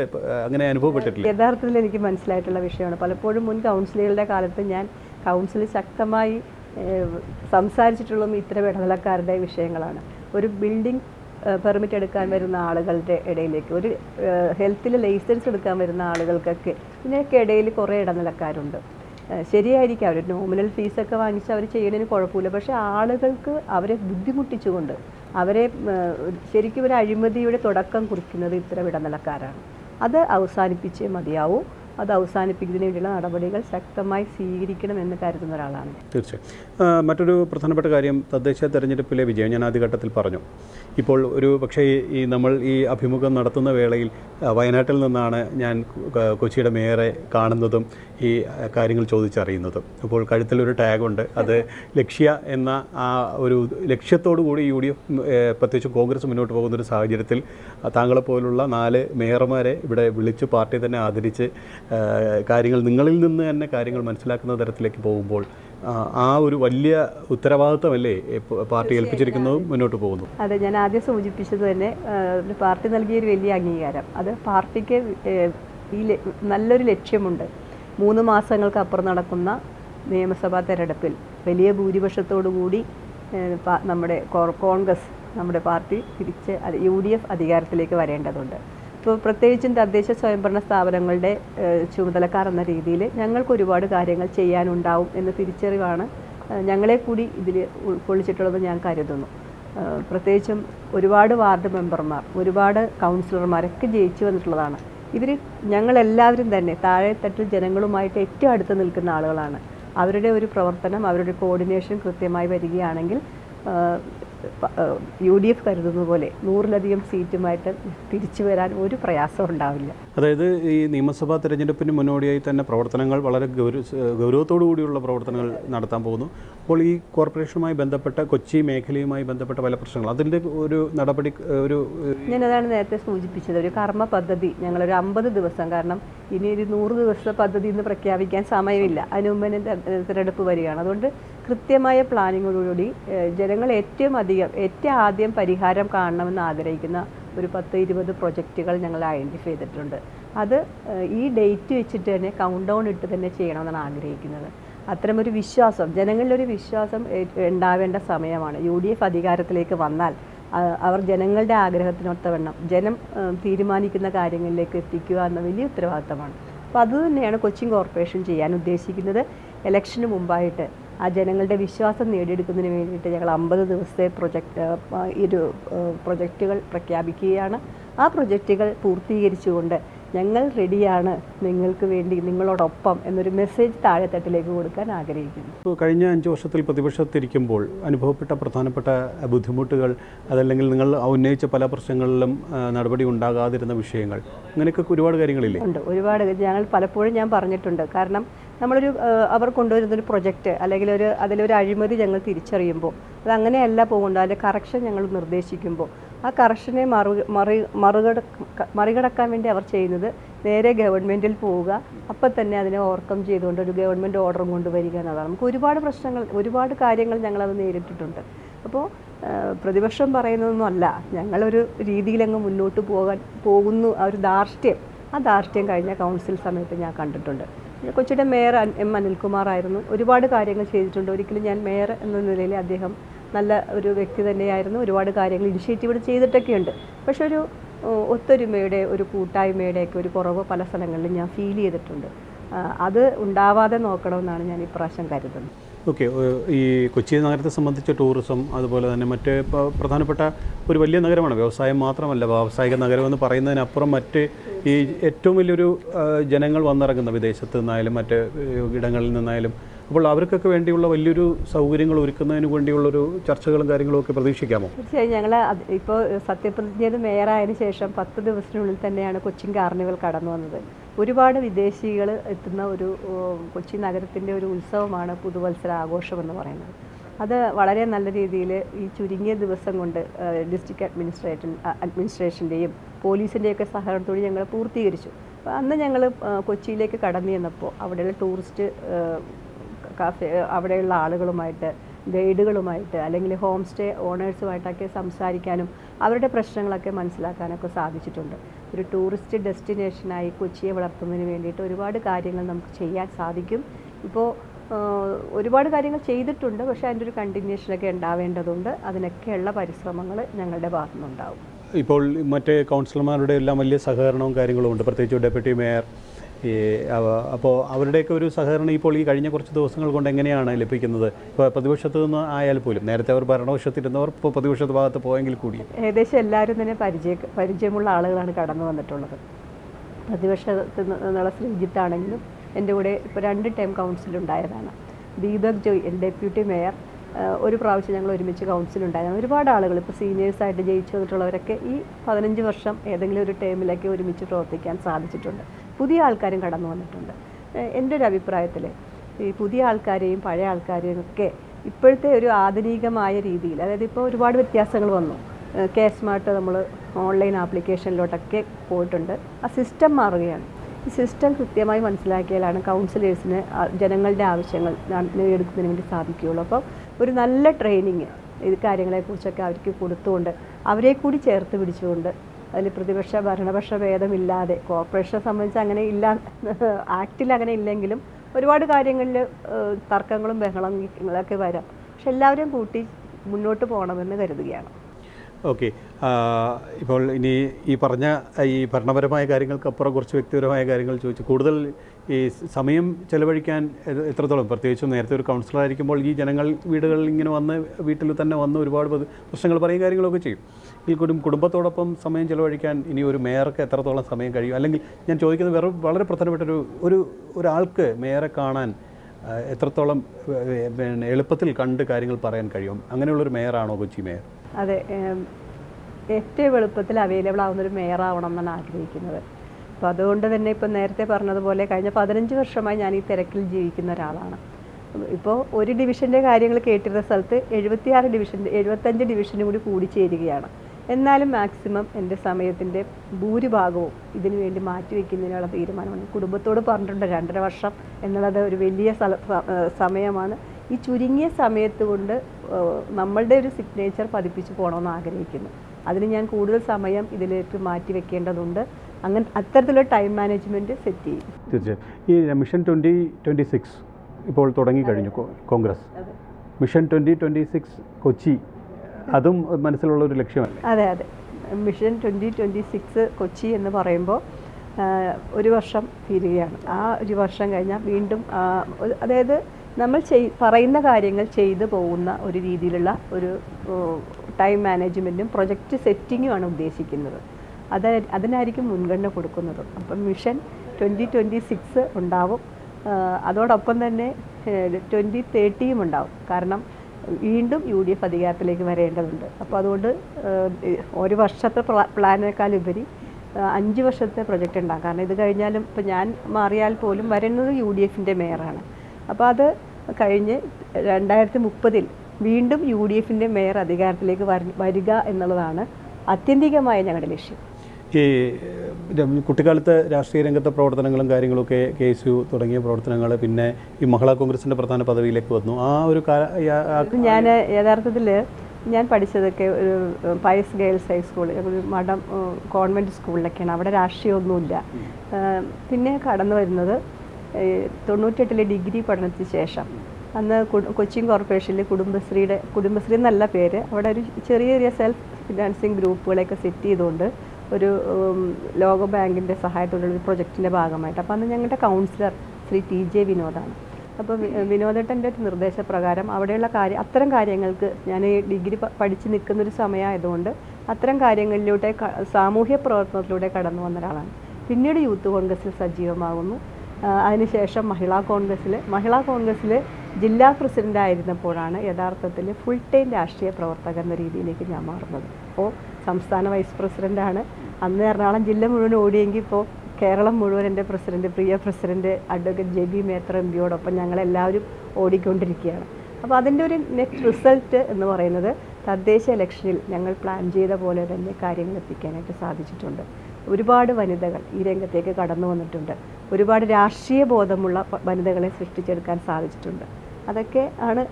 അങ്ങനെ അനുഭവപ്പെട്ടിട്ടില്ല. യഥാർത്ഥത്തിൽ എനിക്ക് മനസ്സിലായിട്ടുള്ള വിഷയമാണ്. പലപ്പോഴും മുൻ കൗൺസിലുകളുടെ കാലത്ത് ഞാൻ കൗൺസിൽ ശക്തമായി സംസാരിച്ചിട്ടുള്ളതും ഇത്തരം ഇടനിലക്കാരുടെ വിഷയങ്ങളാണ്. ഒരു ബിൽഡിംഗ് പെർമിറ്റ് എടുക്കാൻ വരുന്ന ആളുകളുടെ ഇടയിലേക്ക് ഒരു ഹെൽത്തിൽ ലൈസൻസ് എടുക്കാൻ വരുന്ന ആളുകൾക്കൊക്കെ ഇതിനൊക്കെ ഇടയിൽ കുറേ ഇടനിലക്കാരുണ്ട്. ശരിയായിരിക്കും അവർ നോമിനൽ ഫീസൊക്കെ വാങ്ങിച്ച് അവർ ചെയ്യണതിന് കുഴപ്പമില്ല. പക്ഷേ ആളുകൾക്ക് അവരെ ബുദ്ധിമുട്ടിച്ചുകൊണ്ട് അവരെ ശരിക്കും ഒരു അഴിമതിയുടെ തുടക്കം കുറിക്കുന്നത് ഇത്തരം ഇടനിലക്കാരാണ്. അത് അവസാനിപ്പിച്ചേ മതിയാവൂ. അത് അവസാനിപ്പിക്കുന്നതിന് വേണ്ടിയുള്ള നടപടികൾ ശക്തമായി സ്വീകരിക്കണമെന്ന് കരുതുന്ന ഒരാളാണ്. തീർച്ചയായും. മറ്റൊരു പ്രധാനപ്പെട്ട കാര്യം തദ്ദേശ തെരഞ്ഞെടുപ്പിലെ വിജയം ഞാൻ ആദ്യഘട്ടത്തിൽ പറഞ്ഞു. ഇപ്പോൾ ഒരു പക്ഷേ ഈ- നമ്മൾ ഈ അഭിമുഖം നടത്തുന്ന വേളയിൽ വയനാട്ടിൽ നിന്നാണ് ഞാൻ കൊച്ചിയുടെ മേയറെ കാണുന്നതും ഈ കാര്യങ്ങൾ ചോദിച്ചറിയുന്നതും. അപ്പോൾ കഴുത്തിലൊരു ടാഗുണ്ട്. അത് ലക്ഷ്യ എന്ന ആ ഒരു ലക്ഷ്യത്തോടു കൂടി യു ഡി എഫ് പ്രത്യേകിച്ച് കോൺഗ്രസ് മുന്നോട്ട് പോകുന്ന ഒരു സാഹചര്യത്തിൽ താങ്കളെപ്പോലുള്ള നാല് മേയർമാരെ ഇവിടെ വിളിച്ച് പാർട്ടി തന്നെ ആദരിച്ച് കാര്യങ്ങൾ നിങ്ങളിൽ നിന്ന് തന്നെ കാര്യങ്ങൾ മനസ്സിലാക്കുന്ന തരത്തിലേക്ക് പോകുമ്പോൾ ആ, ഒരു വലിയ ഉത്തരവാദിത്തമല്ലേ പാർട്ടി ഏൽപ്പിച്ചിരിക്കുന്നതും മുന്നോട്ട് പോകുന്നു അതെ ഞാൻ ആദ്യം സൂചിപ്പിച്ചത് തന്നെ പാർട്ടി നൽകിയ ഒരു വലിയ അംഗീകാരം. അത് പാർട്ടിക്ക് ഈ നല്ലൊരു ലക്ഷ്യമുണ്ട്. മൂന്ന് മാസങ്ങൾക്ക് അപ്പുറം നടക്കുന്ന നിയമസഭാ തെരഞ്ഞെടുപ്പിൽ വലിയ ഭൂരിപക്ഷത്തോടു കൂടി നമ്മുടെ കോൺഗ്രസ് നമ്മുടെ പാർട്ടി തിരിച്ച് യു ഡി എഫ് അധികാരത്തിലേക്ക് വരേണ്ടതുണ്ട്. ഇപ്പോൾ പ്രത്യേകിച്ചും തദ്ദേശ സ്വയംഭരണ സ്ഥാപനങ്ങളുടെ ചുമതലക്കാർ എന്ന രീതിയിൽ ഞങ്ങൾക്ക് ഒരുപാട് കാര്യങ്ങൾ ചെയ്യാനുണ്ടാവും എന്ന തിരിച്ചറിവാണ് ഞങ്ങളെ കൂടി ഇതിൽ ഉൾക്കൊള്ളിച്ചിട്ടുള്ളത് ഞാൻ കരുതുന്നു. പ്രത്യേകിച്ചും ഒരുപാട് വാർഡ് മെമ്പർമാർ ഒരുപാട് കൗൺസിലർമാരൊക്കെ ജയിച്ചു വന്നിട്ടുള്ളതാണ്. ഇവർ ഞങ്ങളെല്ലാവരും തന്നെ താഴെത്തട്ടിൽ ജനങ്ങളുമായിട്ട് ഏറ്റവും അടുത്ത് നിൽക്കുന്ന ആളുകളാണ്. അവരുടെ ഒരു പ്രവർത്തനം അവരുടെ കോർഡിനേഷൻ കൃത്യമായി വരികയാണെങ്കിൽ യു ഡി എഫ് കരുതുന്ന പോലെ നൂറിലധികം സീറ്റുമായിട്ട് തിരിച്ചു വരാൻ ഒരു പ്രയാസം ഉണ്ടാവില്ല. അതായത് ഈ നിയമസഭാ തെരഞ്ഞെടുപ്പിന് മുന്നോടിയായി തന്നെ പ്രവർത്തനങ്ങൾ വളരെ ഗൗരവ ഗൗരവത്തോടു കൂടിയുള്ള പ്രവർത്തനങ്ങൾ നടത്താൻ പോകുന്നു. അപ്പോൾ ഈ കോർപ്പറേഷനുമായി ബന്ധപ്പെട്ട കൊച്ചി മേഖലയുമായി ബന്ധപ്പെട്ട പല പ്രശ്നങ്ങൾ. അതിന്റെ ഒരു നടപടി ഒരു ഞാനതാണ് നേരത്തെ സൂചിപ്പിച്ചത്. ഒരു കർമ്മ പദ്ധതി ഞങ്ങളൊരു അമ്പത് ദിവസം കാരണം ഇനി ഒരു നൂറ് ദിവസ പദ്ധതി എന്ന് പ്രഖ്യാപിക്കാൻ സമയമില്ല. അതിന് മുമ്പ് തന്നെ തെ- വരികയാണ്. അതുകൊണ്ട് കൃത്യമായ പ്ലാനിങ്ങോടുകൂടി ജനങ്ങൾ ഏറ്റവും അധികം ഏറ്റവും ആദ്യം പരിഹാരം കാണണമെന്ന് ആഗ്രഹിക്കുന്ന ഒരു പത്ത് ഇരുപത് പ്രൊജക്റ്റുകൾ ഞങ്ങൾ ഐഡന്റിഫൈ ചെയ്തിട്ടുണ്ട്. അത് ഈ ഡേറ്റ് വെച്ചിട്ട് തന്നെ കൗണ്ട് ഡൗൺ ഇട്ട് തന്നെ ചെയ്യണമെന്നാണ് ആഗ്രഹിക്കുന്നത്. അത്തരമൊരു വിശ്വാസം ജനങ്ങളിലൊരു വിശ്വാസം ഉണ്ടാവേണ്ട സമയമാണ്. യു ഡി എഫ് അധികാരത്തിലേക്ക് വന്നാൽ അവർ ജനങ്ങളുടെ ആഗ്രഹത്തിനൊത്ത ആഗ്രഹത്തിനൊത്തവണ്ണം ജനം തീരുമാനിക്കുന്ന കാര്യങ്ങളിലേക്ക് എത്തിക്കുക എന്ന വലിയ ഉത്തരവാദിത്തമാണ്. അപ്പോൾ അതുതന്നെയാണ് കൊച്ചിൻ കോർപ്പറേഷൻ ചെയ്യാൻ ഉദ്ദേശിക്കുന്നത്. ഇലക്ഷന് മുമ്പായിട്ട് ആ ജനങ്ങളുടെ വിശ്വാസം നേടിയെടുക്കുന്നതിന് വേണ്ടിയിട്ട് ഞങ്ങൾ അമ്പത് ദിവസത്തെ പ്രൊജക്റ്റ് ഒരു പ്രൊജക്റ്റുകൾ പ്രഖ്യാപിക്കുകയാണ്. ആ പ്രൊജക്റ്റുകൾ പൂർത്തീകരിച്ചുകൊണ്ട് ഞങ്ങൾ റെഡിയാണ് നിങ്ങൾക്ക് വേണ്ടി നിങ്ങളോടൊപ്പം എന്നൊരു മെസ്സേജ് താഴെത്തട്ടിലേക്ക് കൊടുക്കാൻ ആഗ്രഹിക്കുന്നു. ഇപ്പോൾ കഴിഞ്ഞ അഞ്ച് വർഷത്തിൽ പ്രതിപക്ഷത്തിരിക്കുമ്പോൾ അനുഭവപ്പെട്ട പ്രധാനപ്പെട്ട ബുദ്ധിമുട്ടുകൾ അതല്ലെങ്കിൽ നിങ്ങൾ ഉന്നയിച്ച പല പ്രശ്നങ്ങളിലും നടപടി ഉണ്ടാകാതിരുന്ന വിഷയങ്ങൾ അങ്ങനെയൊക്കെ ഒരുപാട് കാര്യങ്ങളില്ലേ? ഉണ്ട്. ഒരുപാട് ഞങ്ങൾ പലപ്പോഴും ഞാൻ പറഞ്ഞിട്ടുണ്ട്. കാരണം നമ്മളൊരു അവർ കൊണ്ടുവരുന്നൊരു പ്രൊജക്റ്റ് അല്ലെങ്കിൽ ഒരു അതിലൊരു അഴിമതി ഞങ്ങൾ തിരിച്ചറിയുമ്പോൾ അത് അങ്ങനെയല്ല പോകുന്നത്. അതിന്റെ കറക്ഷൻ ഞങ്ങൾ നിർദ്ദേശിക്കുമ്പോൾ ആ കറക്ഷനെ മറു മറി മറുകട മറികടക്കാൻ വേണ്ടി അവർ ചെയ്യുന്നത് നേരെ ഗവൺമെന്റിൽ പോവുക. അപ്പം തന്നെ അതിനെ ഓവർകം ചെയ്തുകൊണ്ട് ഒരു ഗവൺമെന്റ് ഓർഡറും കൊണ്ടുവരിക എന്നതാണ് നമുക്ക് ഒരുപാട് പ്രശ്നങ്ങൾ ഒരുപാട് കാര്യങ്ങൾ ഞങ്ങളത് നേരിട്ടിട്ടുണ്ട്. അപ്പോൾ പ്രതിപക്ഷം പറയുന്നതൊന്നും അല്ല. ഞങ്ങളൊരു രീതിയിലങ്ങ് മുന്നോട്ട് പോകാൻ പോകുന്നു ആ ഒരു ധാർഷ്ട്യം. ആ ധാർഷ്ട്യം കഴിഞ്ഞ കൗൺസിൽ സമയത്ത് ഞാൻ കണ്ടിട്ടുണ്ട്. കൊച്ചിയുടെ മേയർ എം അനിൽകുമാർ ആയിരുന്നു. ഒരുപാട് കാര്യങ്ങൾ ചെയ്തിട്ടുണ്ട്. ഒരിക്കലും ഞാൻ മേയർ എന്ന നിലയിൽ അദ്ദേഹം നല്ല ഒരു വ്യക്തി തന്നെയായിരുന്നു. ഒരുപാട് കാര്യങ്ങൾ ഇനിഷ്യേറ്റീവ് ചെയ്തിട്ടൊക്കെയുണ്ട്. പക്ഷെ ഒരു ഒത്തൊരുമയുടെ ഒരു കൂട്ടായ്മയുടെയൊക്കെ ഒരു കുറവ് പല സ്ഥലങ്ങളിലും ഞാൻ ഫീൽ ചെയ്തിട്ടുണ്ട്. അത് ഉണ്ടാവാതെ നോക്കണമെന്നാണ് ഞാൻ ഇപ്രാവശ്യം കരുതുന്നത്. ഓക്കെ ഈ കൊച്ചി നഗരത്തെ സംബന്ധിച്ച ടൂറിസം അതുപോലെ തന്നെ മറ്റ് പ്രധാനപ്പെട്ട ഒരു വലിയ നഗരമാണ്. വ്യവസായം മാത്രമല്ല വ്യാവസായിക നഗരം എന്ന് പറയുന്നതിനപ്പുറം മറ്റ് ഈ ഏറ്റവും വലിയൊരു ജനങ്ങൾ വന്നിറങ്ങുന്ന വിദേശത്ത് നിന്നായാലും മറ്റ് ഇടങ്ങളിൽ നിന്നായാലും അപ്പോൾ അവർക്കൊക്കെ വേണ്ടിയുള്ള വലിയൊരു സൗകര്യങ്ങൾ ഒരുക്കുന്നതിന് വേണ്ടിയുള്ളൊരു ചർച്ചകളും കാര്യങ്ങളും ഒക്കെ പ്രതീക്ഷിക്കാമോ? തീർച്ചയായും ഞങ്ങൾ ഇപ്പോൾ സത്യപ്രതിജ്ഞ മേയറായതിനു ശേഷം പത്ത് ദിവസത്തിനുള്ളിൽ തന്നെയാണ് കൊച്ചിൻ കാർണിവൽ കടന്നു വന്നത്. ഒരുപാട് വിദേശികൾ എത്തുന്ന ഒരു കൊച്ചി നഗരത്തിന്റെ ഒരു ഉത്സവമാണ് പുതുവത്സര ആഘോഷം എന്ന് പറയുന്നത്. അത് വളരെ നല്ല രീതിയിൽ ഈ ചുരുങ്ങിയ ദിവസം കൊണ്ട് ഡിസ്ട്രിക്ട് അഡ്മിനിസ്ട്രേഷൻ അഡ്മിനിസ്ട്രേഷന്റെയും പോലീസിന്റെയൊക്കെ സഹകരണത്തോടെ ഞങ്ങൾ പൂർത്തീകരിച്ചു. അപ്പോൾ അന്ന് ഞങ്ങൾ കൊച്ചിയിലേക്ക് കടന്നു ചെന്നപ്പോൾ അവിടെയുള്ള ടൂറിസ്റ്റ് കാഫേ അവിടെയുള്ള ആളുകളുമായിട്ട് ഗൈഡുകളുമായിട്ട് അല്ലെങ്കിൽ ഹോം സ്റ്റേ ഓണേഴ്സുമായിട്ടൊക്കെ സംസാരിക്കാനും അവരുടെ പ്രശ്നങ്ങളൊക്കെ മനസ്സിലാക്കാനൊക്കെ സാധിച്ചിട്ടുണ്ട്. ഒരു ടൂറിസ്റ്റ് ഡെസ്റ്റിനേഷനായി കൊച്ചിയെ വളർത്തുന്നതിന് വേണ്ടിയിട്ട് ഒരുപാട് കാര്യങ്ങൾ നമുക്ക് ചെയ്യാൻ സാധിക്കും. ഇപ്പോൾ ഒരുപാട് കാര്യങ്ങൾ ചെയ്തിട്ടുണ്ട് പക്ഷേ അതിന്റെ ഒരു കണ്ടിന്യൂഷനൊക്കെ ഉണ്ടാവേണ്ടതുണ്ട്. അതിനൊക്കെയുള്ള പരിശ്രമങ്ങൾ ഞങ്ങളുടെ ഭാഗത്തു നിന്നുണ്ടാവും ഇപ്പോൾ മറ്റേ കൗൺസിലർമാരുടെ എല്ലാം വലിയ സഹകരണവും കാര്യങ്ങളും ഉണ്ട് പ്രത്യേകിച്ച് ഡെപ്യൂട്ടി മേയർ അപ്പോൾ അവരുടെയൊക്കെ ഒരു സഹകരണം ഇപ്പോൾ ഈ കഴിഞ്ഞ കുറച്ച് ദിവസങ്ങൾ കൊണ്ട് എങ്ങനെയാണ് ലഭിക്കുന്നത്? ഇപ്പോൾ പ്രതിപക്ഷത്ത് നിന്ന് ആയാൽ പോലും നേരത്തെ അവർ ഭരണപക്ഷത്തിരുന്നവർ ഇപ്പോൾ പ്രതിപക്ഷത്ത് ഭാഗത്ത് പോയെങ്കിൽ കൂടി. ഏകദേശം എല്ലാവരും തന്നെ പരിചയ പരിചയമുള്ള ആളുകളാണ് കടന്നു വന്നിട്ടുള്ളത്. പ്രതിപക്ഷത്ത് നിന്നുള്ള ശ്രീജിത്താണെങ്കിലും എന്റെ കൂടെ ഇപ്പോൾ രണ്ട് ടൈം കൗൺസിലുണ്ടായതാണ്. ദീപക് ജോയ് ഡെപ്യൂട്ടി മേയർ ഒരു പ്രാവശ്യം ഞങ്ങൾ ഒരുമിച്ച് കൗൺസിലുണ്ടായിരുന്നു ഒരുപാട് ആളുകൾ ഇപ്പോൾ സീനിയേഴ്സായിട്ട് ജയിച്ചു വന്നിട്ടുള്ളവരൊക്കെ ഈ പതിനഞ്ച് വർഷം ഏതെങ്കിലും ഒരു ടൈമിലൊക്കെ ഒരുമിച്ച് പ്രവർത്തിക്കാൻ സാധിച്ചിട്ടുണ്ട്. പുതിയ ആൾക്കാരും കടന്നു വന്നിട്ടുണ്ട്. എന്റെ ഒരു അഭിപ്രായത്തിൽ ഈ പുതിയ ആൾക്കാരെയും പഴയ ആൾക്കാരെയും ഒക്കെ ഇപ്പോഴത്തെ ഒരു ആധുനികമായ രീതിയിൽ അതായത് ഇപ്പോൾ ഒരുപാട് വ്യത്യാസങ്ങൾ വന്നു. കെ നമ്മൾ ഓൺലൈൻ ആപ്ലിക്കേഷനിലോട്ടൊക്കെ പോയിട്ടുണ്ട്. ആ സിസ്റ്റം മാറുകയാണ്. ഈ സിസ്റ്റം കൃത്യമായി മനസ്സിലാക്കിയാലാണ് കൗൺസിലേഴ്സിന് ജനങ്ങളുടെ ആവശ്യങ്ങൾ നേടിയെടുക്കുന്നതിന് വേണ്ടി സാധിക്കുകയുള്ളൂ. അപ്പോൾ ഒരു നല്ല ട്രെയിനിങ് ഇത് കാര്യങ്ങളെക്കുറിച്ചൊക്കെ അവർക്ക് കൊടുത്തുകൊണ്ട് അവരെ കൂടി ചേർത്ത് പിടിച്ചുകൊണ്ട് അതിൽ പ്രതിപക്ഷ ഭരണപക്ഷ ഭേദമില്ലാതെ കോർപ്പറേഷനെ സംബന്ധിച്ച് അങ്ങനെ ഇല്ല ആക്റ്റിൽ അങ്ങനെ ഇല്ലെങ്കിലും ഒരുപാട് കാര്യങ്ങളിൽ തർക്കങ്ങളും ബഹളങ്ങളൊക്കെ വരാം. പക്ഷെ എല്ലാവരെയും കൂട്ടി മുന്നോട്ട് പോകണമെന്ന് കരുതുകയാണ്. ഓക്കെ. ഇപ്പോൾ ഇനി ഈ പറഞ്ഞ ഈ ഭരണപരമായ കാര്യങ്ങൾക്കപ്പുറം കുറച്ച് വ്യക്തിപരമായ കാര്യങ്ങൾ ചോദിച്ചു കൂടുതൽ ഈ സമയം ചെലവഴിക്കാൻ എത്രത്തോളം? പ്രത്യേകിച്ചും നേരത്തെ ഒരു കൗൺസിലർ ആയിരിക്കുമ്പോൾ ഈ ജനങ്ങൾ വീടുകളിൽ ഇങ്ങനെ വന്ന് വീട്ടിൽ തന്നെ വന്ന് ഒരുപാട് പ്രശ്നങ്ങൾ പറയും കാര്യങ്ങളൊക്കെ ചെയ്യും. ഈ കുടും കുടുംബത്തോടൊപ്പം സമയം ചെലവഴിക്കാൻ ഇനി ഒരു മേയർക്ക് എത്രത്തോളം സമയം കഴിയും? അല്ലെങ്കിൽ ഞാൻ ചോദിക്കുന്നത് വേറെ വളരെ പ്രധാനപ്പെട്ട ഒരു ഒരു ഒരാൾക്ക് മേയറെ കാണാൻ എത്രത്തോളം എളുപ്പത്തിൽ കണ്ട് കാര്യങ്ങൾ പറയാൻ കഴിയും? അങ്ങനെയുള്ളൊരു മേയറാണോ കൊച്ചി മേയർ? അതെ ഏറ്റവും എളുപ്പത്തിൽ അവൈലബിൾ ആവുന്ന ഒരു മേയറാവണം എന്നാണ് ആഗ്രഹിക്കുന്നത്. അപ്പോൾ അതുകൊണ്ട് തന്നെ ഇപ്പോൾ നേരത്തെ പറഞ്ഞതുപോലെ കഴിഞ്ഞ പതിനഞ്ച് വർഷമായി ഞാൻ ഈ തിരക്കിൽ ജീവിക്കുന്ന ഒരാളാണ്. ഇപ്പോൾ ഒരു ഡിവിഷന്റെ കാര്യങ്ങൾ കേട്ടിരുന്ന സ്ഥലത്ത് എഴുപത്തിയാറ് ഡിവിഷൻ എഴുപത്തഞ്ച് ഡിവിഷനും കൂടി കൂടിച്ചേരുകയാണ് എന്നാലും മാക്സിമം എന്റെ സമയത്തിന്റെ ഭൂരിഭാഗവും ഇതിനു വേണ്ടി മാറ്റിവെക്കുന്നതിനുള്ള തീരുമാനമാണ്. കുടുംബത്തോട് പറഞ്ഞിട്ടുണ്ട് രണ്ടര വർഷം എന്നുള്ളത് ഒരു വലിയ സമയമാണ്. ഈ ചുരുങ്ങിയ സമയത്ത് കൊണ്ട് നമ്മളുടെ ഒരു സിഗ്നേച്ചർ പതിപ്പിച്ച് പോകണമെന്ന് ആഗ്രഹിക്കുന്നു. അതിന് ഞാൻ കൂടുതൽ സമയം ഇതിലേക്ക് മാറ്റി വെക്കേണ്ടതുണ്ട്. അങ്ങനെ അത്തരത്തിലുള്ള ടൈം മാനേജ്മെന്റ് സെറ്റ് ചെയ്യും. തീർച്ചയായും. ഈ മിഷൻ ട്വന്റി ട്വന്റി സിക്സ് ഇപ്പോൾ തുടങ്ങി കഴിഞ്ഞു Congress. Mission twenty twenty six Kochi അതും മനസ്സിലുള്ള ഒരു ലക്ഷ്യമല്ലേ? അതെ അതെ. Mission twenty twenty six Kochi എന്ന് പറയുമ്പോൾ ഒരു വർഷം തീരുകയാണ്. ആ ഒരു വർഷം കഴിഞ്ഞാൽ വീണ്ടും അതായത് നമ്മൾ ചെയ് പറയുന്ന കാര്യങ്ങൾ ചെയ്തു പോകുന്ന ഒരു രീതിയിലുള്ള ഒരു ടൈം മാനേജ്മെന്റും പ്രൊജക്റ്റ് സെറ്റിങ്ങുമാണ് ഉദ്ദേശിക്കുന്നത്. അത് അതിനായിരിക്കും മുൻഗണന കൊടുക്കുന്നത്. അപ്പം മിഷൻ ട്വന്റി ട്വന്റി സിക്സ് ഉണ്ടാവും അതോടൊപ്പം തന്നെ ട്വന്റി തേർട്ടിയും ഉണ്ടാവും. കാരണം വീണ്ടും യു ഡി എഫ് അധികാരത്തിലേക്ക് വരേണ്ടതുണ്ട്. അപ്പോൾ അതുകൊണ്ട് ഒരു വർഷത്തെ പ്ലാ- പ്ലാനേക്കാളുപരി അഞ്ച് വർഷത്തെ പ്രൊജക്റ്റ് ഉണ്ടാകും കാരണം ഇത് കഴിഞ്ഞാലും ഇപ്പോൾ ഞാൻ മാറിയാൽ പോലും വരുന്നത് യു ഡി എഫിന്റെ മേയറാണ്. അപ്പോൾ അത് കഴിഞ്ഞ് രണ്ടായിരത്തി മുപ്പതിൽ വീണ്ടും യു ഡി എഫിന്റെ മേയർ അധികാരത്തിലേക്ക് വര- വരിക എന്നുള്ളതാണ് ആത്യന്തികമായ ഞങ്ങളുടെ ലക്ഷ്യം. ഈ കുട്ടിക്കാലത്ത് രാഷ്ട്രീയ രംഗത്തെ പ്രവർത്തനങ്ങളും കാര്യങ്ങളൊക്കെ കെ എസ് യു തുടങ്ങിയ പ്രവർത്തനങ്ങൾ പിന്നെ ഈ മഹിളാ കോൺഗ്രസിന്റെ പ്രധാന പദവിയിലേക്ക് വന്നു. ആ ഒരു ഞാൻ യഥാർത്ഥത്തിൽ ഞാൻ പഠിച്ചതൊക്കെ ഒരു പയസ് ഗേൾസ് ഹൈസ്കൂൾ ഒരു മഠം കോൺവെന്റ് സ്കൂളിലൊക്കെയാണ്. അവിടെ രാഷ്ട്രീയമൊന്നുമില്ല. പിന്നെ കടന്നു വരുന്നത് തൊണ്ണൂറ്റെട്ടിലെ ഡിഗ്രി പഠനത്തിന് ശേഷം അന്ന് കൊച്ചിൻ കോർപ്പറേഷനിൽ കുടുംബശ്രീയുടെ കുടുംബശ്രീ എന്നല്ല പേര് അവിടെ ഒരു ചെറിയ ചെറിയ സെൽഫ് ഫിനാൻസിങ് ഗ്രൂപ്പുകളെയൊക്കെ സെറ്റ് ചെയ്തുകൊണ്ട് ഒരു ലോക ബാങ്കിന്റെ സഹായത്തോടുള്ള ഒരു പ്രൊജക്റ്റിന്റെ ഭാഗമായിട്ട്. അപ്പോൾ അന്ന് ഞങ്ങളുടെ കൗൺസിലർ ശ്രീ ടി ജെ വിനോദാണ്. അപ്പോൾ വിനോദേട്ടന്റെ ഒരു നിർദ്ദേശപ്രകാരം അവിടെയുള്ള കാര്യം അത്തരം കാര്യങ്ങൾക്ക് ഞാൻ ഡിഗ്രി പഠിച്ച് നിൽക്കുന്നൊരു സമയമായതുകൊണ്ട് അത്തരം കാര്യങ്ങളിലൂടെ സാമൂഹ്യ പ്രവർത്തനത്തിലൂടെ കടന്നു വന്ന ഒരാളാണ്. പിന്നീട് യൂത്ത് കോൺഗ്രസ്സിൽ സജീവമാകുന്നു. അതിനുശേഷം മഹിളാ കോൺഗ്രസ്സിൽ മഹിളാ കോൺഗ്രസ്സിൽ ജില്ലാ പ്രസിഡന്റ് ആയിരുന്നപ്പോഴാണ് യഥാർത്ഥത്തിൽ ഫുൾ ടൈം രാഷ്ട്രീയ പ്രവർത്തകർ എന്ന രീതിയിലേക്ക് ഞാൻ മാറുന്നത്. അപ്പോൾ സംസ്ഥാന വൈസ് പ്രസിഡന്റാണ് അന്ന് എറണാകുളം ജില്ല മുഴുവൻ ഓടിയെങ്കിൽ ഇപ്പോൾ കേരളം മുഴുവൻ എന്റെ പ്രസിഡന്റ് പ്രിയ president advocate J B Mather M പിയോടൊപ്പം ഞങ്ങളെല്ലാവരും ഓടിക്കൊണ്ടിരിക്കുകയാണ്. അപ്പോൾ അതിന്റെ ഒരു നെറ്റ് റിസൾട്ട് എന്ന് പറയുന്നത് തദ്ദേശ ഇലക്ഷനിൽ ഞങ്ങൾ പ്ലാൻ ചെയ്ത പോലെ തന്നെ കാര്യങ്ങൾ എത്തിക്കാനായിട്ട് സാധിച്ചിട്ടുണ്ട്. ഒരുപാട് വനിതകൾ ഈ രംഗത്തേക്ക് കടന്നു വന്നിട്ടുണ്ട്. ഒരുപാട് രാഷ്ട്രീയ ബോധമുള്ള വനിതകളെ സൃഷ്ടിച്ചെടുക്കാൻ സാധിച്ചിട്ടുണ്ട്. അതൊക്കെ ആണ്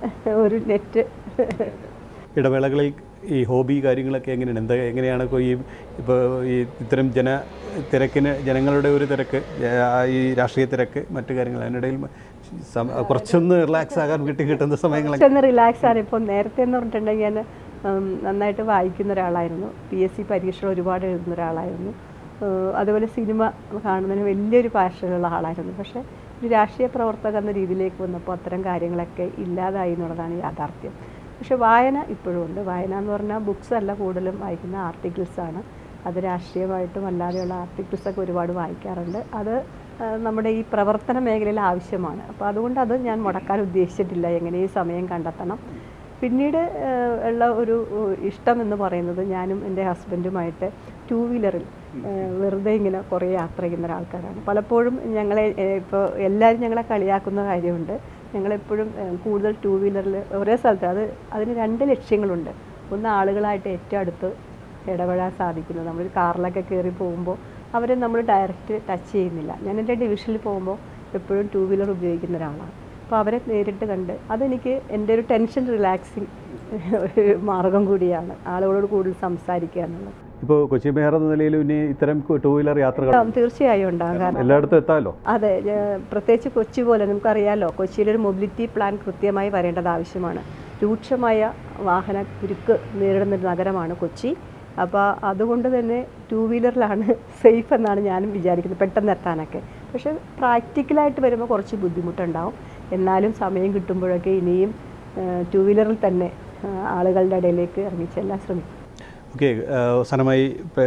ഒരു നെറ്റ്. ഇടവേളകളിൽ ഈ ഹോബി കാര്യങ്ങളൊക്കെ എങ്ങനെയാണ്? എന്താ എങ്ങനെയാണ് ഇപ്പോൾ ഈ ഇപ്പോൾ ഈ ഇത്തരം ജന തിരക്കിന് ജനങ്ങളുടെ ഒരു തിരക്ക് ഈ രാഷ്ട്രീയ തിരക്ക് മറ്റു കാര്യങ്ങൾ അതിനിടയിൽ കുറച്ചൊന്ന് റിലാക്സ് ആകാൻ കിട്ടി കിട്ടുന്ന സമയങ്ങളൊക്കെ. കുറച്ചൊന്ന് റിലാക്സ് ആണ് ഇപ്പോൾ നേരത്തെ എന്ന് പറഞ്ഞിട്ടുണ്ടെങ്കിൽ ഞാൻ നന്നായിട്ട് വായിക്കുന്ന ഒരാളായിരുന്നു. പി എസ് സി പരീക്ഷകൾ ഒരുപാട് എഴുതുന്ന ഒരാളായിരുന്നു. അതുപോലെ സിനിമ കാണുന്നതിന് വലിയൊരു പാഷനുള്ള ആളായിരുന്നു. പക്ഷേ ഒരു രാഷ്ട്രീയ പ്രവർത്തകർ എന്ന രീതിയിലേക്ക് വന്നപ്പോൾ അത്തരം കാര്യങ്ങളൊക്കെ ഇല്ലാതായി എന്നുള്ളതാണ് യാഥാർത്ഥ്യം. പക്ഷേ വായന ഇപ്പോഴും ഉണ്ട്. വായന എന്ന് പറഞ്ഞാൽ ബുക്സ് അല്ല കൂടുതലും വായിക്കുന്ന ആർട്ടിക്കിൾസാണ് അത് രാഷ്ട്രീയമായിട്ടും അല്ലാതെയുള്ള ആർട്ടിക്കിൾസൊക്കെ ഒരുപാട് വായിക്കാറുണ്ട്. അത് നമ്മുടെ ഈ പ്രവർത്തന മേഖലയിൽ ആവശ്യമാണ്. അപ്പോൾ അതുകൊണ്ട് അത് ഞാൻ മുടക്കാൻ ഉദ്ദേശിച്ചിട്ടില്ല. എങ്ങനെ ഈ സമയം കണ്ടെത്തണം? പിന്നീട് ഉള്ള ഒരു ഇഷ്ടം എന്ന് പറയുന്നത് ഞാനും എന്റെ ഹസ്ബൻഡുമായിട്ട് ടൂ വീലറിൽ വെറുതെ ഇങ്ങനെ കുറേ യാത്ര ചെയ്യുന്ന ഒരാൾക്കാരാണ്. പലപ്പോഴും ഞങ്ങളെ ഇപ്പോൾ എല്ലാവരും ഞങ്ങളെ കളിയാക്കുന്ന കാര്യമുണ്ട്. ഞങ്ങളെപ്പോഴും കൂടുതൽ ടൂ വീലറിൽ ഒരേ സ്ഥലത്ത് അത് അതിന് രണ്ട് ലക്ഷ്യങ്ങളുണ്ട്. ഒന്ന് ആളുകളായിട്ട് ഏറ്റവും അടുത്ത് ഇടപെടാൻ സാധിക്കുന്നത്. നമ്മൾ കാറിലൊക്കെ കയറി പോകുമ്പോൾ അവരെ നമ്മൾ ഡയറക്റ്റ് ടച്ച് ചെയ്യുന്നില്ല. ഞാൻ എന്റെ ഡിവിഷനിൽ പോകുമ്പോൾ എപ്പോഴും ടൂ വീലർ ഉപയോഗിക്കുന്ന ഒരാളാണ്. അപ്പോൾ അവരെ നേരിട്ട് കണ്ട്. അതെനിക്ക് എന്റെ ഒരു ടെൻഷൻ റിലാക്സിങ് ഒരു മാർഗം കൂടിയാണ് ആളുകളോട് കൂടുതൽ സംസാരിക്കുക എന്നുള്ളത്. ഇപ്പോൾ കൊച്ചി മേയർ എന്ന നിലയിൽ ഇനി ഇത്തരം ടൂ വീലർ യാത്രകൾ തീർച്ചയായും ഉണ്ടാകും. കാരണം എല്ലായിടത്തും എത്താമല്ലോ അതെ പ്രത്യേകിച്ച് കൊച്ചി പോലെ നമുക്കറിയാലോ കൊച്ചിയിലൊരു മൊബിലിറ്റി പ്ലാൻ കൃത്യമായി വരേണ്ടത് ആവശ്യമാണ്. രൂക്ഷമായ വാഹന കുരുക്ക് നേരിടുന്ന നഗരമാണ് കൊച്ചി. അപ്പോൾ അതുകൊണ്ട് തന്നെ ടൂ വീലറിലാണ് സേഫ് എന്നാണ് ഞാനും വിചാരിക്കുന്നത് പെട്ടെന്ന് എത്താനൊക്കെ പക്ഷേ പ്രാക്ടിക്കലായിട്ട് വരുമ്പോൾ കുറച്ച് ബുദ്ധിമുട്ടുണ്ടാവും. എന്നാലും സമയം കിട്ടുമ്പോഴൊക്കെ ഇനിയും ടു വീലറിൽ തന്നെ ആളുകളുടെ ഇടയിലേക്ക് ഇറങ്ങിച്ചെല്ലാൻ ശ്രമിക്കും. ഓക്കെ അവസാനമായി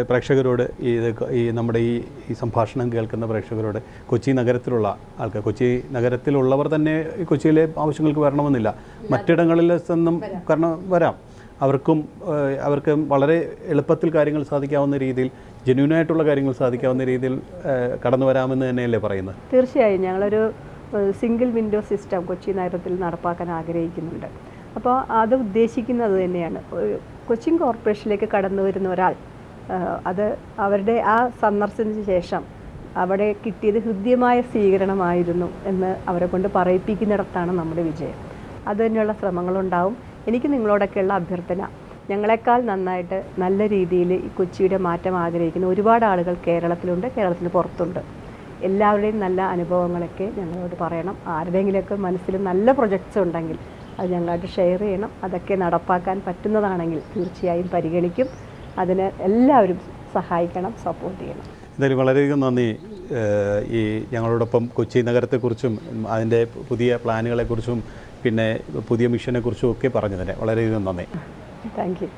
പ്രേക്ഷകരോട് ഈ ഇത് ഈ നമ്മുടെ ഈ ഈ സംഭാഷണം കേൾക്കുന്ന പ്രേക്ഷകരോട് കൊച്ചി നഗരത്തിലുള്ള ആൾക്കാർ കൊച്ചി നഗരത്തിലുള്ളവർ തന്നെ ഈ കൊച്ചിയിലെ ആവശ്യങ്ങൾക്ക് വരണമെന്നില്ല. മറ്റിടങ്ങളിൽ നിന്നും കാരണം വരാം. അവർക്കും അവർക്ക് വളരെ എളുപ്പത്തിൽ കാര്യങ്ങൾ സാധിക്കാവുന്ന രീതിയിൽ ജെന്യൂനായിട്ടുള്ള കാര്യങ്ങൾ സാധിക്കാവുന്ന രീതിയിൽ കടന്നു വരാമെന്ന് തന്നെയല്ലേ പറയുന്നത്? തീർച്ചയായും. ഞങ്ങളൊരു സിംഗിൾ വിൻഡോ സിസ്റ്റം കൊച്ചി നഗരത്തിൽ നടപ്പാക്കാൻ ആഗ്രഹിക്കുന്നുണ്ട്. അപ്പോൾ അത് ഉദ്ദേശിക്കുന്നത് തന്നെയാണ്. കൊച്ചിൻ കോർപ്പറേഷനിലേക്ക് കടന്നു വരുന്ന ഒരാൾ അത് അവരുടെ ആ സന്ദർശനത്തിന് ശേഷം അവിടെ കിട്ടിയത് ഹൃദ്യമായ സ്വീകരണമായിരുന്നു എന്ന് അവരെ കൊണ്ട് പറയിപ്പിക്കുന്നിടത്താണ് നമ്മുടെ വിജയം. അതുതന്നെയുള്ള ശ്രമങ്ങളുണ്ടാവും. എനിക്ക് നിങ്ങളോടൊക്കെയുള്ള അഭ്യർത്ഥന ഞങ്ങളെക്കാൾ നന്നായിട്ട് നല്ല രീതിയിൽ ഈ കൊച്ചിയുടെ മാറ്റം ആഗ്രഹിക്കുന്ന ഒരുപാട് ആളുകൾ കേരളത്തിലുണ്ട് കേരളത്തിന് പുറത്തുണ്ട്. എല്ലാവരുടെയും നല്ല അനുഭവങ്ങളൊക്കെ ഞങ്ങളോട് പറയണം. ആരുടെയെങ്കിലുമൊക്കെ മനസ്സിൽ നല്ല പ്രൊജക്ട്സ് ഉണ്ടെങ്കിൽ അത് ഞങ്ങളായിട്ട് ഷെയർ ചെയ്യണം. അതൊക്കെ നടപ്പാക്കാൻ പറ്റുന്നതാണെങ്കിൽ തീർച്ചയായും പരിഗണിക്കും. അതിന് എല്ലാവരും സഹായിക്കണം സപ്പോർട്ട് ചെയ്യണം. എന്തായാലും വളരെയധികം നന്ദി. ഈ ഞങ്ങളോടൊപ്പം കൊച്ചി നഗരത്തെക്കുറിച്ചും അതിന്റെ പുതിയ പ്ലാനുകളെക്കുറിച്ചും പിന്നെ പുതിയ മിഷനെക്കുറിച്ചും ഒക്കെ പറഞ്ഞതിന് തന്നെ വളരെയധികം നന്ദി. Thank you